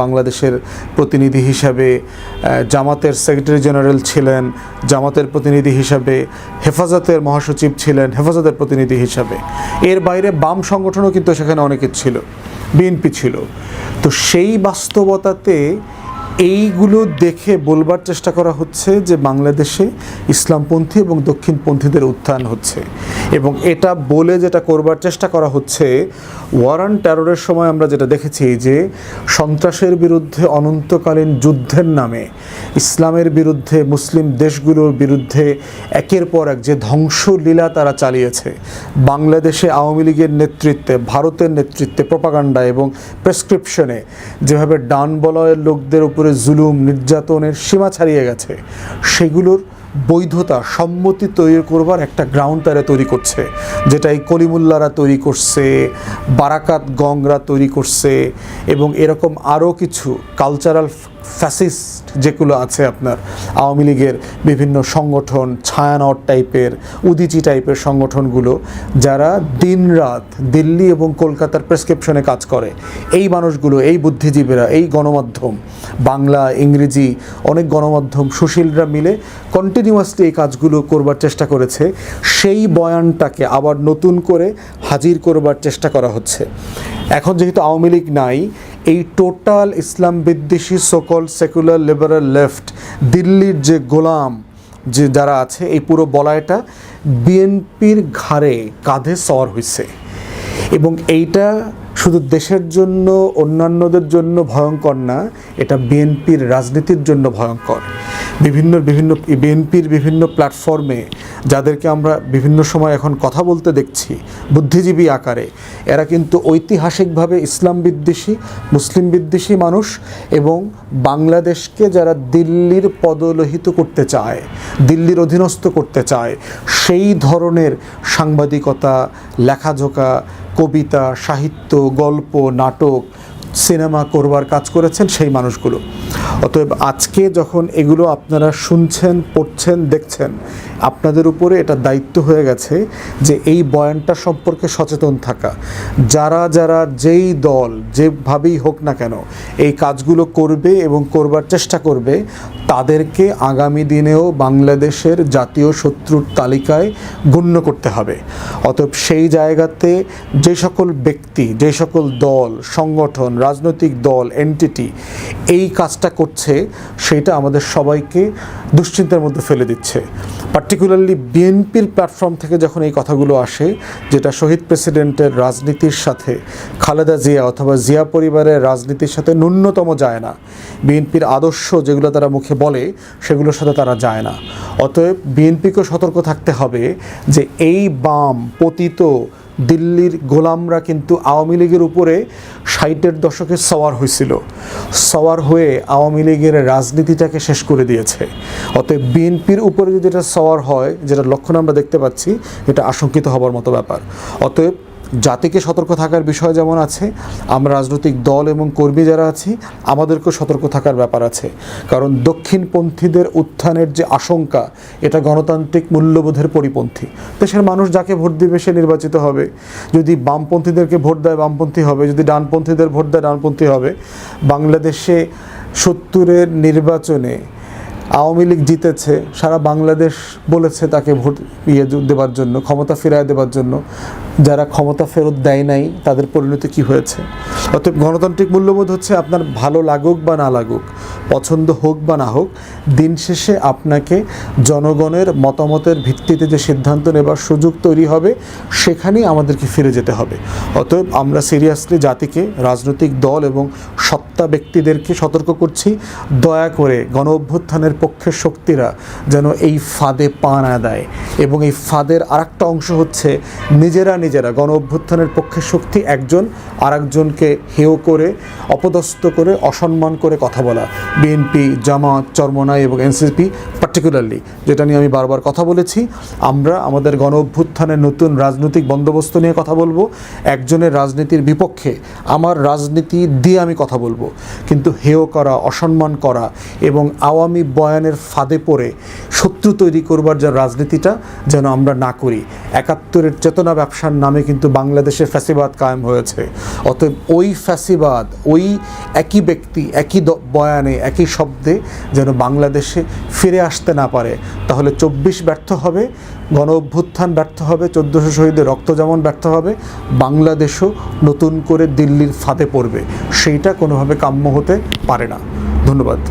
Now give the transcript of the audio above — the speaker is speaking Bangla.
বাংলাদেশের প্রতিনিধি হিসাবে জামাতের সেক্রেটারি জেনারেল ছিলেন, জামাতের প্রতিনিধি হিসাবে, হেফাজতের মহাসচিব ছিলেন, হেফাজতের প্রতিনিধি হিসাবে। এর বাইরে বাম সংগঠনও কিন্তু সেখানে অনেকে ছিল, বিএনপি ছিল। তো সেই বাস্তবতাতে এইগুলো দেখে বলবার চেষ্টা করা হচ্ছে যে বাংলাদেশে ইসলামপন্থী এবং দক্ষিণপন্থীদের উত্থান হচ্ছে। এবং এটা বলে যেটা করবার চেষ্টা করা হচ্ছে, ওয়ারান টেররের সময় আমরা যেটা দেখেছি যে সন্ত্রাসের বিরুদ্ধে অনন্তকালীন যুদ্ধের নামে ইসলামের বিরুদ্ধে, মুসলিম দেশগুলোর বিরুদ্ধে একের পর এক যে ধ্বংসলীলা তারা চালিয়েছে, বাংলাদেশে আওয়ামী লীগের নেতৃত্বে, ভারতের নেতৃত্বে প্রপাগান্ডা এবং প্রেসক্রিপশনে যেভাবে ডান বলয়ের লোকদের উপরে জুলুম, নির্যাতনের সীমা ছাড়িয়ে গেছে। সেগুলোর বৈধতা, সম্মতি তৈরি করবার একটা গ্রাউন্ড তারা তৈরি করছে যেটা এই কলিমুল্লারা তৈরি করছে, বারাকাত গংরা তৈরি করছে এবং এরকম আরও কিছু কালচারাল ফ্যাসিস্ট যেগুলো আছে আপনার, আওয়ামী লীগের বিভিন্ন সংগঠন, ছায়ানট টাইপের, উদিচি টাইপের সংগঠনগুলো, যারা দিনরাত দিল্লি এবং কলকাতার প্রেসক্রিপশনে কাজ করে, এই মানুষগুলো, এই বুদ্ধিজীবীরা, এই গণমাধ্যম, বাংলা, ইংরেজি, অনেক গণমাধ্যম, সুশীলরা মিলে কন্টিনিউয়াসলি এই কাজগুলো করবার চেষ্টা করেছে। সেই বয়ানটাকে আবার নতুন করে হাজির করবার চেষ্টা করা হচ্ছে। এখন যেহেতু আওয়ামী লীগ নাই, এই টোটাল ইসলাম বিদ্বেষী সকল সেকুলার লিবারাল লেফট দিল্লির যে গোলাম যে যারা আছে, এই পুরো বলায়টা বিএনপির ঘাড়ে কাঁধে সর হয়েছে এবং এইটা শুধু দেশের জন্য, অন্যান্যদের জন্য ভয়ঙ্কর না, এটা বিএনপির রাজনীতির জন্য ভয়ঙ্কর। বিভিন্ন বিভিন্ন বিএনপির বিভিন্ন প্ল্যাটফর্মে যাদেরকে আমরা বিভিন্ন সময় এখন কথা বলতে দেখছি, বুদ্ধিজীবী আকারে, এরা কিন্তু ঐতিহাসিকভাবে ইসলাম বিদ্বেষী, মুসলিম বিদ্বেষী মানুষ এবং বাংলাদেশকে যারা দিল্লির পদলোহিত করতে চায়, দিল্লির অধীনস্থ করতে চায়, সেই ধরনের সাংবাদিকতা লেখাজোকা কবিতা সাহিত্য গল্প নাটক সিনেমা করবার কাজ করেছেন সেই মানুষগুলো। অতএব আজকে যখন এগুলো আপনারা শুনছেন, পড়ছেন, দেখছেন, আপনাদের উপরে এটা দায়িত্ব হয়ে গেছে যে এই বয়ানটা সম্পর্কে সচেতন থাকা। যারা যারা যেই দল যেভাবেই হোক না কেন এই কাজগুলো করবে এবং করবার চেষ্টা করবে, তাদেরকে আগামী দিনেও বাংলাদেশের জাতীয় শত্রুর তালিকায় গণ্য করতে হবে। অতএব সেই জায়গাতে যে সকল ব্যক্তি, যে সকল দল, সংগঠন, রাজনৈতিক দল এনটিটি এই কাজটা করছে, সেটা আমাদের সবাইকে দুশ্চিন্তার মধ্যে ফেলে দিচ্ছে। পার্টিকুলারলি বিএনপির প্ল্যাটফর্ম থেকে যখন এই কথাগুলো আসে, যেটা শহীদ প্রেসিডেন্টের রাজনীতির সাথে, খালেদা জিয়া অথবা জিয়া পরিবারের রাজনীতির সাথে ন্যূনতম যায় না। বিএনপির আদর্শ যেগুলো তারা মুখে বলে, সেগুলোর সাথে তারা যায় না। অতএব বিএনপিকেও সতর্ক থাকতে হবে যে এই বাম, পতিত দিল্লির গোলামরা কিন্তু আওয়ামী লীগের উপরে ষাটের দশকে সওয়ার হয়েছিল। সওয়ার হয়ে আওয়ামী লীগের রাজনীতিটাকে শেষ করে দিয়েছে। অতএব বিএনপির উপরে যদি এটা সওয়ার হয় যেটা লক্ষণ আমরা দেখতে পাচ্ছি, এটা আশঙ্কিত হবার মতো ব্যাপার। অতএব জাতিকে সতর্ক থাকার বিষয় যেমন আছে, আমরা রাজনৈতিক দল এবং কর্মী যারা আছি, আমাদেরকেও সতর্ক থাকার ব্যাপার আছে। কারণ দক্ষিণপন্থীদের উত্থানের যে আশঙ্কা, এটা গণতান্ত্রিক মূল্যবোধের পরিপন্থী। দেশের মানুষ যাকে ভোট দিবে সে নির্বাচিত হবে। যদি বামপন্থীদেরকে ভোট দেয় বামপন্থী হবে, যদি ডানপন্থীদের ভোট দেয় ডানপন্থী হবে। বাংলাদেশে সত্তরের নির্বাচনে আওয়ামী লীগ জিতেছে, সারা বাংলাদেশ বলেছে তাকে ভোট ইয়ে দেওয়ার জন্য, ক্ষমতা ফিরায় দেওয়ার জন্য। যারা ক্ষমতা ফেরত দেয় নাই, তাদের পরিণতি কি হয়েছে? অতএব গণতান্ত্রিক মূল্যবোধ হচ্ছে আপনার ভালো লাগুক বা না লাগুক, পছন্দ হোক বা না হোক, দিন শেষে আপনাকে জনগণের মতামতের ভিত্তিতে যে সিদ্ধান্ত নেবার সুযোগ তৈরি হবে, সেখানেই আমাদেরকে ফিরে যেতে হবে। অতএব আমরা সিরিয়াসলি জাতিকে, রাজনৈতিক দল এবং সত্তা ব্যক্তিদেরকে সতর্ক করছি, দয়া করে গণ অভ্যুত্থানের পক্ষের শক্তিরা যেন এই ফাঁদে পা না দেয় এবং এই ফাঁদের আরেকটা অংশ হচ্ছে নিজেরা নিজেরা গণ অভ্যুত্থানের পক্ষের শক্তি একজন আরেকজনকে হেয় করে, অপদস্থ করে, অসম্মান করে কথা বলা। বিএনপি, জামাত, চরমনাই এবং এনসিপি পার্টিকুলারলি যেটা নিয়ে আমি বারবার কথা বলেছি, আমরা আমাদের গণ অভ্যুত্থানের নতুন রাজনৈতিক বন্দোবস্ত নিয়ে কথা বলব, একজনের রাজনীতির বিপক্ষে আমার রাজনীতি দিয়ে আমি কথা বলব। কিন্তু হেয় করা, অসম্মান করা এবং আওয়ামী বয়ানের ফাঁদে পড়ে শত্রু তৈরি করবার যা রাজনীতিটা যেন আমরা না করি, একাত্তরের চেতনা ব্যবসার নামে কিন্তু বাংলাদেশে ফ্যাসিবাদ কায়েম হয়েছে। অতএব ওই ফ্যাসিবাদ, ওই একই ব্যক্তি, একই বয়ানে, একই শব্দে যেন বাংলাদেশে ফিরে আসতে না পারে। তাহলে চব্বিশ ব্যর্থ হবে, গণ অভ্যুত্থান ব্যর্থ হবে, চোদ্দোশো শহীদের রক্ত যেমন ব্যর্থ হবে, বাংলাদেশও নতুন করে দিল্লির ফাঁদে পড়বে। সেইটা কোনোভাবে কাম্য হতে পারে না। ধন্যবাদ।